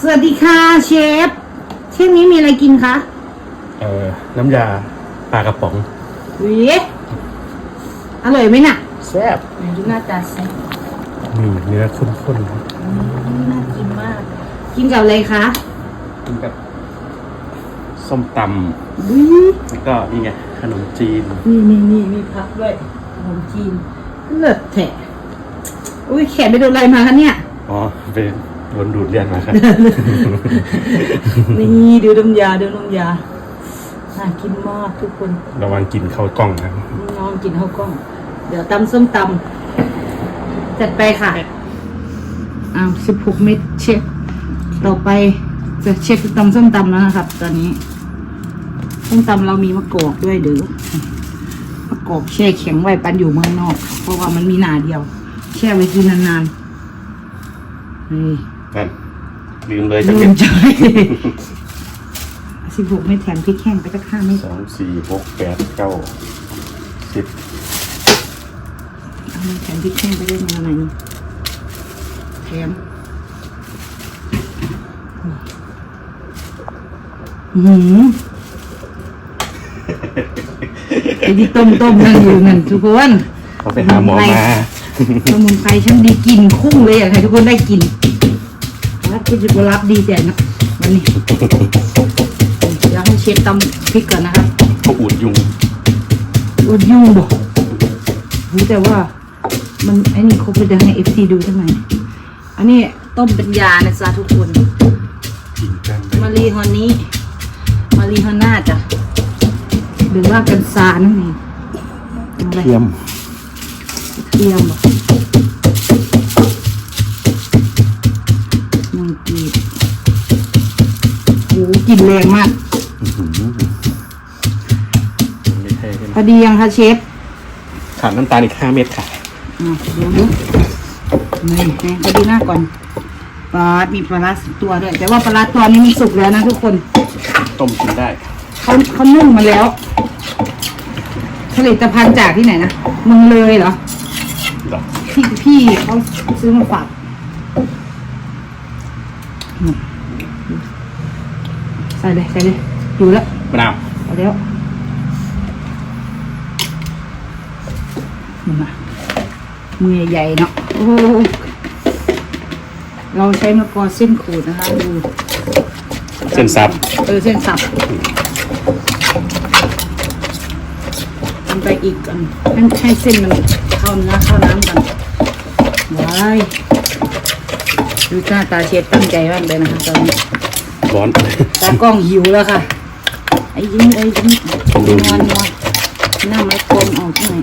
สวัสดีค่ะเชฟเที่ยงนี้มีอะไรกินคะ เอ่อ น้ำยาปลากระป๋องวิอร่อยไหมน่ะแซ่บไหนดูหน้าตาสิมีเนื้อข้นๆครับน่ากินมาก กินกับอะไรคะกินกับส้มตวิำแล้วก็นี่ไงขนมจีนนี่นี่นี่มีพักด้วยขนมจีนเลิศแถะอุ้ยแขนไปโดนอะไรมาคะเนี่ย อ๋อไป โดนดูดเลือดมาครับ นี่ดูน้ำยาดูน้ำยาน่ากินมากทุกคนระวังกินเข้ากล้องนะน้องกินข้าวกล้อง เดี๋ยวตำส้มตำจัดไปค่ะอ้าวสิบหกเม็ดเชฟต่อไปจะเชฟตำส้มตำแล้วนะครับ ตอนนี้ส้มตำเรามีมะกอกด้วยเด้อมะกอกแช่แข็งไว้ปันอยู่เมืองนอก เพราะว่ามันมีหนาเดียว แช่ไว้กินนานๆนี่ นั่นลืมเลยจะลืเป็นมใจสิบหกเม็ดแถมพริกแห้งไปสักห้าเม็ดสองสี่หกแปดเก้าสิบเอามาแถมพริกแห้งไปด้วยมาหน่อยนึงแถมอืมไอ้ที่ต้มต้มๆนั่นอยู่นั่นทุกคนเขาไปหาหมอมา สมุนไพรฉันดีกินคุ้งเลยอยากให้ทุกคนได้กิน แล้วคุณจะรับดีแต่นะวันนี้เดี๋ยวให้เชฟตำพริกก่อนนะครับเขาอูดยุงอุดยุ่งบอกรู้แต่ว่ามันไอ้นี่เขาไปจะให้เอฟซีดูใช่ไหมอันนี้ต้มเป็นยานะจ๊ะทุกคนกินกันไปมารีฮอนนี้มารีฮอนน่าจ้ะหรือว่ากันซานั่นเองอะไรเทียมเทียม กลิ่นแรงมากไม่ใช่ใช่ไหมพอดียังคะเชฟขาดน้ำตาลอีกห้าเม็ดค่ะ อะดูดูนี่นี่พอดูหน้าก่อนปลาร้ามีปลาร้าสิบตัวด้วย แต่ว่าปลาร้าตัวนี้มันสุกแล้วนะทุกคนต้มกินได้เขาเขานุ่มมาแล้ว ผลิตภัณฑ์จากที่ไหนนะเมึงเลยเหรอหรอพี่พี่เขาซื้อมาฝากนี่ใส่เลยใส่เลยดูแล้วมะนาวเอาแล้วนี่มามือใหญ่ๆเนาะโอ้โหเราใช้มะกอเส้นขูดนะคะดูเส้นซับเออเส้นสับทำไปอีกกันให้ให้เส้นมันเข้าเนื้อเข้าน้ำกันว้ายดูหน้าตาเชฟตั้งใจมากเลยนะคะตอนนี้ ร้อนตากล้องหิวแล้วค่ะ ไอ้ยิ้มไอ้ยิ้มผมดูนอนนอนน้ำไม่กลมออกที่ไหน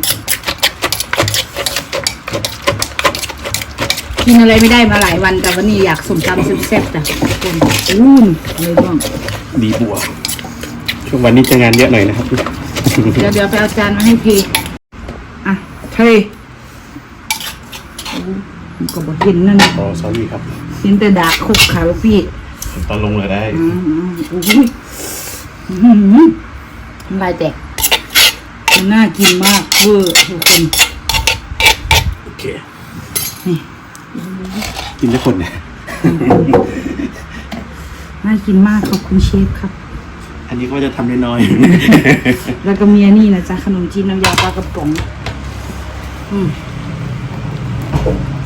กินอะไรไม่ได้มาหลายวันแต่วันนี้อยากสมตำแซ่บๆจ้ะทุกคนอู้นเลยบ้างดีบัวช่วงวันนี้จะงานเยอะหน่อยนะครับ เดี๋ยวเดี๋ยวไปเอาจานมาให้พีอะเทโอ้มันก็บอกเห็นนั่นขอสอรี่ครับเห็นแต่ดาบคุกขาลูกพี่ ตอนลงเลยได้อืมอืมโอ้ยอื้อหือน้ำลายแตกมันน่ากินมากเวอร์ทุกคนโอเคนี่กินได้คนเนี่ยน่ากินมากขอบคุณเชฟครับ อันนี้ก็จะทำน้อยแล้วก็มีอันนี่นะจ๊ะขนมจีนน้ำยาปลากระป๋องอืม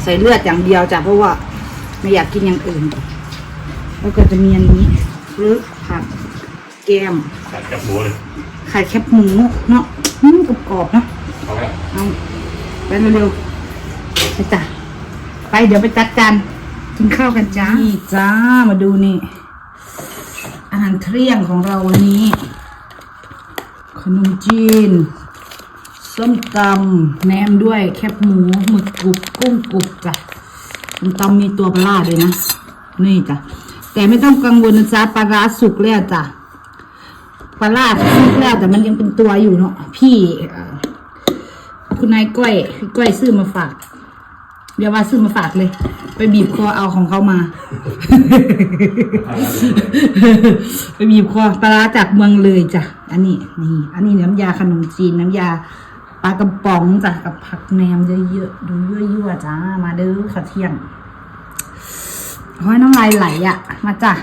ใส่เลือดอย่างเดียวจ้ะเพราะว่าไม่อยากกินอย่างอื่น แล้วก็จะมีอันนี้หรือผักแก้มๆตัดกับหมูเลยไข่แคบหมูเนาะอืมกรอบๆเนาะเอาละเอาไปเร็วๆไปจ้ะไปเดี๋ยวไปจัดจานกินข้าวกันจ้านี่จ้ามาดูนี่ อาหารเที่ยงของเราวันนี้ ขนมจีน ส้มตำแหนมด้วยแคบหมูหมึกกรุบกุ้งกรุบจ้ะส้มตำมีตัวปลาร้าด้วยนะ นี่จ้ะ แต่ไม่ต้องกังวลนะจ๊ะปลาร้าสุกแล้วจ้ะปลาร้าสุกแล้ว แต่มันยังเป็นตัวอยู่เนาะพี่คุณนายก้อยก้อยซื้อมาฝากเดี๋ยวว่าซื้อมาฝากเลย ไปบีบคอเอาของเขามา ไปบีบคอปลาราจากเมืองเลยจ้ะอันนี้นี่อันนี้น้ำยาขนมจีนน้ำยาปลากระป๋องจ้ะกับผักแหนมเยอะๆดูยั่วๆจ้ามาเด้อข้าเที่ยง โอ้ยน้ำลายไหลอะมาจ้ะ